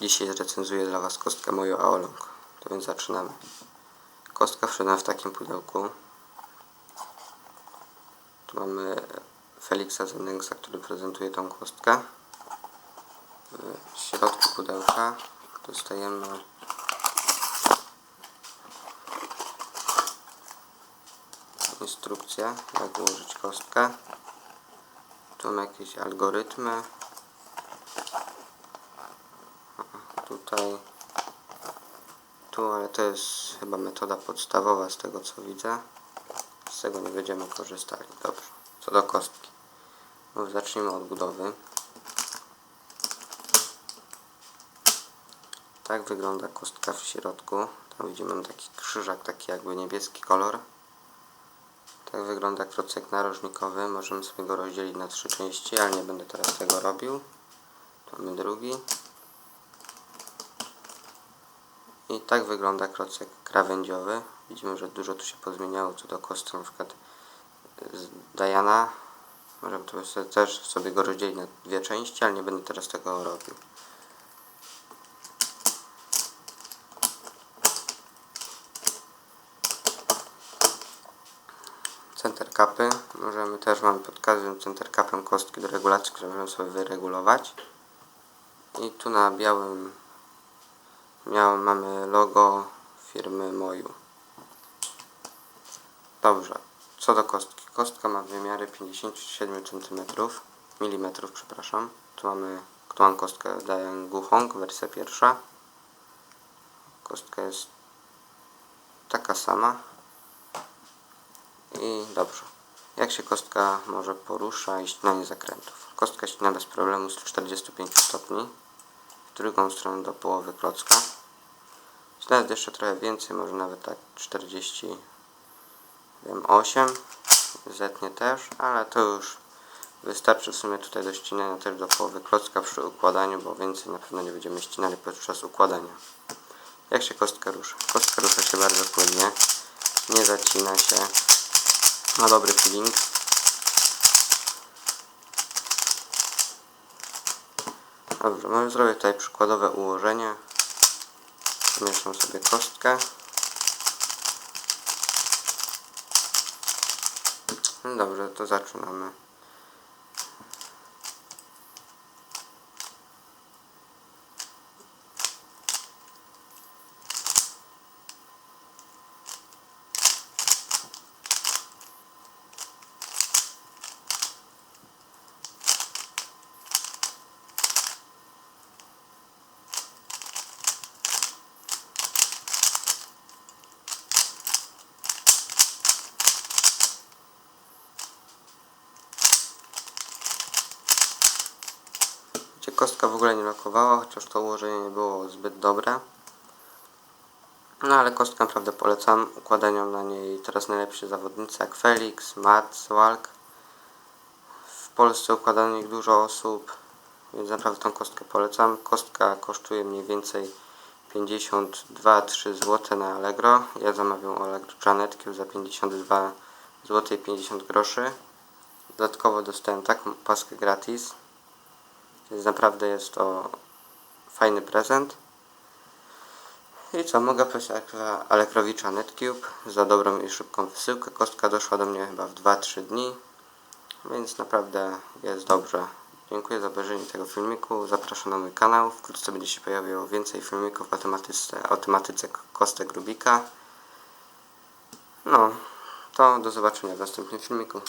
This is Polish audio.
Dzisiaj zrecenzuję dla Was kostkę moją Aolong. To więc zaczynamy. Kostka wszedła w takim pudełku. Tu mamy Felixa Zendingsa, który prezentuje tą kostkę. W środku pudełka dostajemy instrukcję, jak ułożyć kostkę. Tu mamy jakieś algorytmy. Tutaj, tu, ale to jest chyba metoda podstawowa z tego co widzę. Z tego nie będziemy korzystali. Dobrze. Co do kostki. No, zacznijmy od budowy. Tak wygląda kostka w środku. Tam widzimy taki krzyżak, taki jakby niebieski kolor. Tak wygląda klocek narożnikowy. Możemy sobie go rozdzielić na trzy części, ale nie będę teraz tego robił. Mamy drugi. I tak wygląda klocek krawędziowy. Widzimy, że dużo tu się pozmieniało co do kostki, na przykład z Diana. Możemy sobie też sobie go rozdzielić na dwie części, ale nie będę teraz tego robił. Center capy. Możemy też mamy pod każdym center capem kostki do regulacji, które możemy sobie wyregulować. I tu na białym miał, mamy logo firmy Moju. Dobrze, co do kostki. Kostka ma wymiary 57 cm, mm, przepraszam. Tu mamy, tu mam kostkę Diane Guhong, wersja pierwsza. Kostka jest taka sama. I dobrze. Jak się kostka może porusza i ścinanie zakrętów? Kostka ścina bez problemu z 45 stopni w drugą stronę do połowy klocka. Nawet jeszcze trochę więcej, może nawet tak 48 zetnie też, ale to już wystarczy w sumie tutaj do ścinania też do połowy klocka przy układaniu, bo więcej na pewno nie będziemy ścinali podczas układania. Jak się kostka rusza? Kostka rusza się bardzo płynnie, nie zacina się, ma dobry feeling. Dobrze, zrobię tutaj przykładowe ułożenie. Mieszam sobie kostkę. No Dobrze, to zaczynamy. Kostka w ogóle nie lokowała, chociaż to ułożenie nie było zbyt dobre. No ale kostkę naprawdę polecam. Układają na niej teraz najlepsi zawodnicy jak Felix, Matt, Walk. W Polsce układano ich dużo osób, więc naprawdę tą kostkę polecam. Kostka kosztuje mniej więcej 52-3 zł na Allegro. Ja zamawiam Allegro Janetki za 52 zł 50 groszy. Dodatkowo dostałem taką paskę gratis. Więc naprawdę jest to fajny prezent. I co, mogę prosić Alekrowicza Netcube za dobrą i szybką wysyłkę. Kostka doszła do mnie chyba w 2-3 dni, więc naprawdę jest dobrze. Dziękuję za obejrzenie tego filmiku. Zapraszam na mój kanał. Wkrótce będzie się pojawiało więcej filmików o tematyce, o tematyce kostek Rubika. No, to do zobaczenia w następnym filmiku.